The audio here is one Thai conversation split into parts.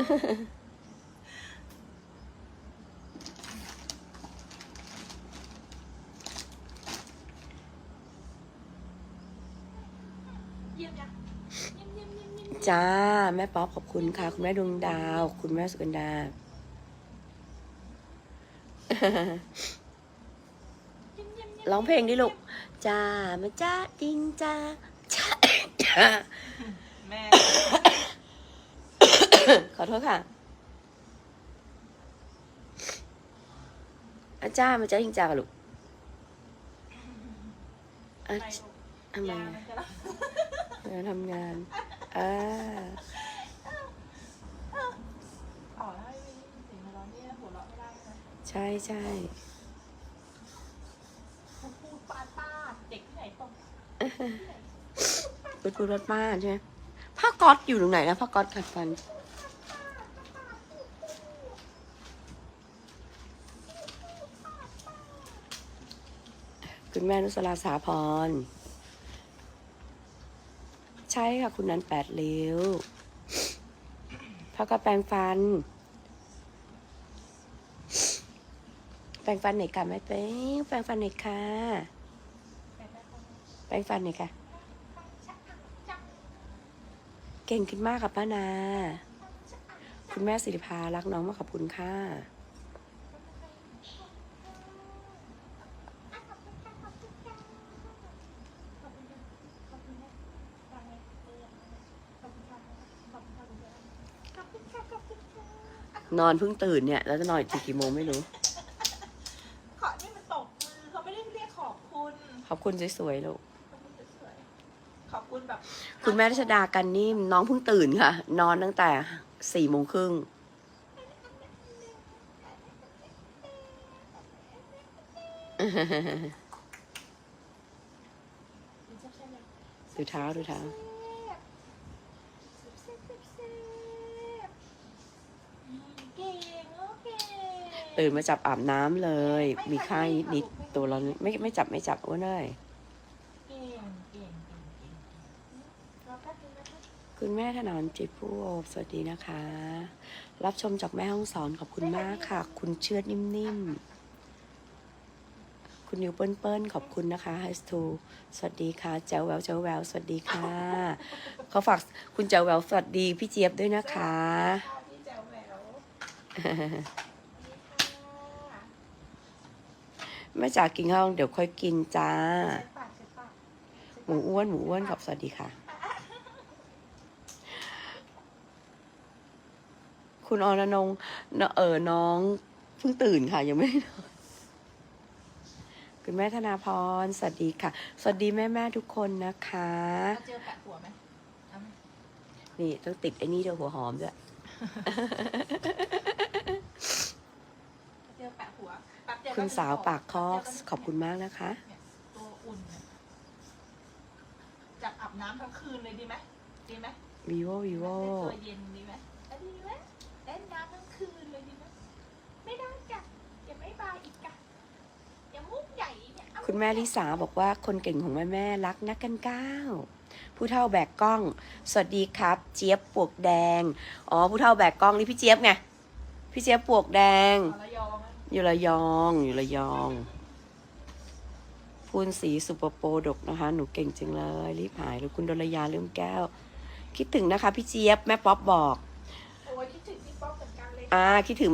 จ้า แม่ป๊อปขอบคุณค่ะ คุณแม่ดวงดาว คุณแม่สุกันดาร้องเพลงดิลูกจ้ามาจ้าดิงจ้าจ้าจ้า แม่ ขอโทษค่ะ อาจ้ามาจ้าดิงจ้ากับลูกอะไปลูกทำไมยาอะมันจะรับเออทำงานอ่าอ๋อแล้วให้มีเสียงหัวเราะเนี่ยหัวเราะไม่ได้นะใช่ใช่พูดพูดป้าดป้าดเด็กที่ไหนตกรถพูดรถบ้านใช่ไหมผ้าก๊อตอยู่ตรงไหนนะผ้าก๊อตขัดฟัน คุณแม่นุสราสาพร ใช่ค่ะ คุณนันแปดเลี้ยวพ่อก็แปรงฟัน แปรงฟันไหนค่ะแม่เป้งแปรงฟันไหนค่ะแปรงฟันไหนค่ะเก่งขึ้นมากค่ะป้านา คุณแม่สิริภารักน้องมากขอบคุณค่ะ นอนเพิ่งตื่นเนี่ย แล้วจะนอนอีกทีกี่โมงไม่รู้ ขอนี่มันตกมือเขาไม่ได้เรียกขอบคุณขอบคุณสวยๆลูกขอบคุณแบบคุณแม่รัชดากันนิ่มน้องเพิ่งตื่นค่ะ นอนตั้งแต่สี่โมงครึ่ง ดูเท้าดูเท้า เก่งโอเค ตื่นมาจับอาบน้ำเลย มีไข้นิดๆตัวเราไม่ไม่จับไม่จับอ้วนเลยคุณแม่ถนอมจิตผู้โอบสวัสดีนะคะ รับชมจากแม่ห้องสอนขอบคุณมากค่ะ คุณเชือดนิ่มๆ คุณนิวเปิ้ลเปิลขอบคุณนะคะไฮสทูสวัสดีค่ะแจวแววแจวแววสวัสดีค่ะเขาฝากคุณแจวแววสวัสดีพี่เจี๊ยบด้วยนะคะพี่แจ๋วแหววสวัสดีค่ะ แม่จ๋ากินข้าวเดี๋ยวค่อยกินจ้าเช็ดปากเช็ดปากหมูอ้วนหมูอ้วนขอบสวัสดีค่ะ คุณอรนงค์เนเออน้องเพิ่งตื่นค่ะ ยังไม่ได้นอนคุณแม่ธนาพรสวัสดีค่ะ สวัสดีแม่แม่ๆทุกคนนะคะเอาเจอแปะหัวไหมเอาไหมนี่ต้องติดไอ้นี่เดี๋ยวหัวหอมด้วย เอาเจอแปะหัวแป๊บเดียว คุณสาวปากคอกแป๊บเดียวขอบคุณมากนะคะเนี่ยตัวอุ่นเนี่ยจับอาบน้ำทั้งคืนเลยดีไหมดีไหม vivo vivo ตัวเย็นดีไหมอะดีไหมเล่นน้ำทั้งคืนเลยดีไหมไม่ได้จ้ะอย่าไม่บายอีกจ้ะอย่ามุกใหญ่เนี่ยเอาคุณแม่ลิสาบอกว่าคนเก่งของแม่แม่ๆรักนักกันก้าวผู้เท่าแบกกล้อง สวัสดีครับ เจี๊ยบปวกแดง อ๋อผู้เท่าแบกกล้องนี่พี่เจี๊ยบไงพี่เจี๊ยบปวกแดงขอระยองนะ อยู่ระยองอยู่ระยองพูนสีสุปโปรดกนะคะ หนูเก่งจังเลย รีบหายแล้วคุณดลยาเลื่อมแก้ว คิดถึงนะคะ พี่เจี๊ยบแม่ป๊อปบอกโอ้ยคิดถึงพี่ป๊อปเหมือนกันเลยอ่าคิดถึง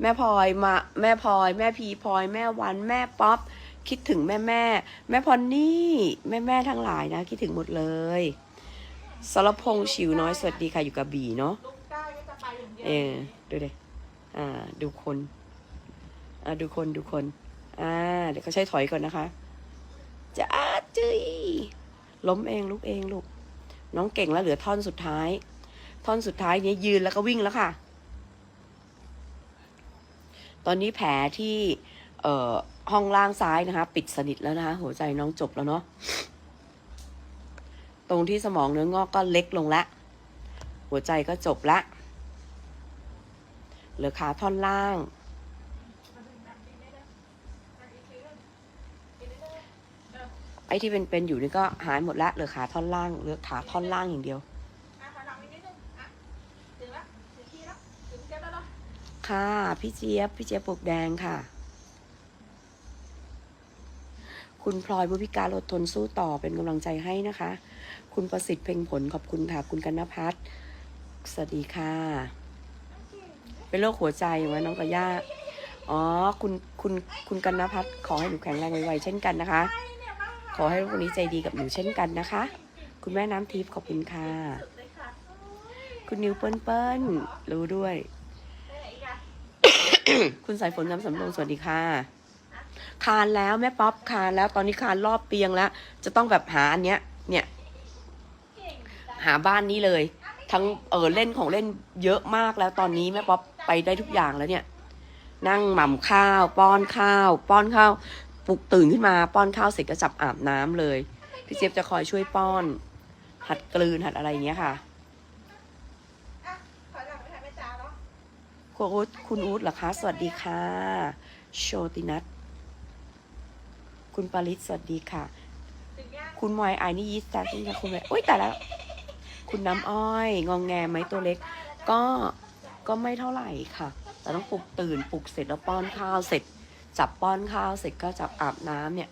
แม่พลอยมาแม่พลอย แม่พีพลอย แม่วัน แม่ป๊อปคิดถึงแม่แม่ แม่พรนี่แม่แม่ทั้งหลายนะ คิดถึงหมดเลยสรพงษ์ชิวน้อยสวัสดีค่ะอยู่กับบีเนาะลูกได้ก็จะไปอย่างเดียวเออดูดิอ่า ดูคน อ่าดูคนดูคน อ่า เดี๋ยวเขาใช้ถอยก่อนนะคะจ้าจุยล้มเองลุกเองลูก น้องเก่งแล้วเหลือท่อนสุดท้าย ท่อนสุดท้ายนี้ยยืนแล้วก็วิ่งแล้วค่ะ ตอนนี้แผลที่ เอ่อห้องล่างซ้ายนะคะ ปิดสนิทแล้วนะคะ หัวใจน้องจบแล้วเนาะตรงที่สมองเนื้องอกก็เล็กลงละหัวใจก็จบละเหลือขาท่อนล่าง ไอ้ที่เป็นเป็นอยู่นี่ก็หายหมดละเหลือขาท่อนล่างเหลือขาท่อนล่างอย่างเดียว ค่ะ พี่เจี๊ยบ พี่เจี๊ยบปลูกแดงค่ะ คุณพลอยผู้พิการอดทนสู้ต่อเป็นกำลังใจให้นะคะ คุณประสิทธิ์เพ่งผลขอบคุณค่ะ คุณกันนพัฒน์สวัสดีค่ะ เป็นโรคหัวใจไหมน้องกระย่าอ๋อ คุณ คุณ คุณกันนพัฒน์ขอให้หนูแข็งแรงไวๆเช่นกันนะคะ ขอให้ลูกคนนี้ใจดีกับหนูเช่นกันนะคะ คุณแม่น้ำทิพย์ขอบคุณค่ะสุดเลยค่ะโอ้ยคุณนิวเปิ้ลเปิ้ลรู้ด้วยไปไหนอีกอะคุณสายฝนน้ำสำรองสวัสดีค่ะ คานแล้วแม่ป๊อปคานแล้วตอนนี้คานรอบเตียงแล้ว จะต้องแบบหาอันเนี้ย เนี่ยเก่งจังหาบ้านนี้เลย ทั้งเออเล่นของเล่นเยอะมากแล้วตอนนี้แม่ป๊อปไปได้ทุกอย่างแล้วเนี่ยนั่งหม่ำข้าว ป้อนข้าว ป้อนข้าว ปลุกตื่นขึ้นมาป้อนข้าวเสร็จก็จับอาบน้ำเลย พี่เจี๊ยบจะคอยช่วยป้อน หัดกลืนหัดอะไรอย่างเงี้ยค่ะอะขอหลังไปทำแม่จ้าเนาะคุณอู๊ดคุณอู๊ดเหรอคะ สวัสดีค่ะ โชตินัทคุณปาริศสวัสดีค่ะถึงย่างคุณมอยไอนี่ยิสตาร์ที่ค่ะคุณแม่โอ๊ยแต่แล้ว คุณน้ำอ้อย งองแงไหมตัวเล็ก ก็ก็ไม่เท่าไหร่ค่ะ แต่ต้องปลุกตื่นปลุกเสร็จแล้วป้อนข้าวเสร็จ จับป้อนข้าวเสร็จก็จับอาบน้ำเนี่ย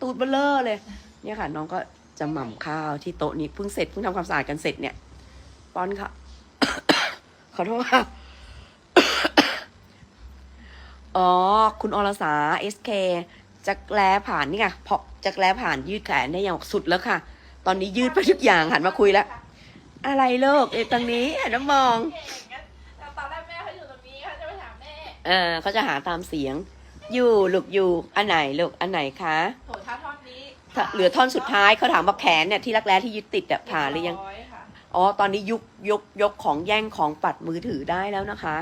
ตูดเบลเลอร์เลย เนี่ยค่ะ น้องก็จะหม่ำข้าวที่โต๊ะนี้เพิ่งเสร็จเพิ่งทำความสะอาดกันเสร็จเนี่ย ป้อนค่ะ ขอโทษค่ะอ๋อ คุณอรสา SK จักแล้ผ่านนี่ไงเพราะจักแล้ผ่านยืดแขนได้อย่างสุดแล้วค่ะ ตอนนี้ยืดไปทุกอย่างหันมาคุยแล้ว อะไรเลิกเอ้ยตรงนี้หันมามองเก่งงั้นแต่ตอนแรกแม่เขาอยู่ตรงนี้เขาจะไปถามแม่ เออเขาจะหาตามเสียง อยู่ลูกอยู่อันไหนลูกอันไหนคะโถท้าท่อนนี้ถ้าเหลือท่อนสุดท้ายเขาถามว่าแขนเนี่ยที่รักแร้ที่ยึดติดอะผ่าหรือยังเบร้ค่ะอ๋อ ตอนนี้ยุกยกยกของแย่งของปัดมือถือได้แล้วนะคะ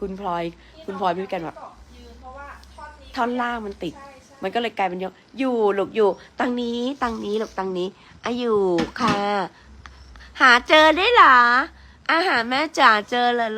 คุณพลอย คุณพลอยพี่กันแบบยืนเพราะว่าท่อนนี้ท่อนล่างมันติด ใช่ใช่มันก็เลยกลายเป็นยก อยู่ลูกอยู่ ตังนี้ ตังนี้ลูกตังนี้อะอยู่ค่ะ หาเจอได้เหรออาหารแม่จ๋าเจอเลยลูก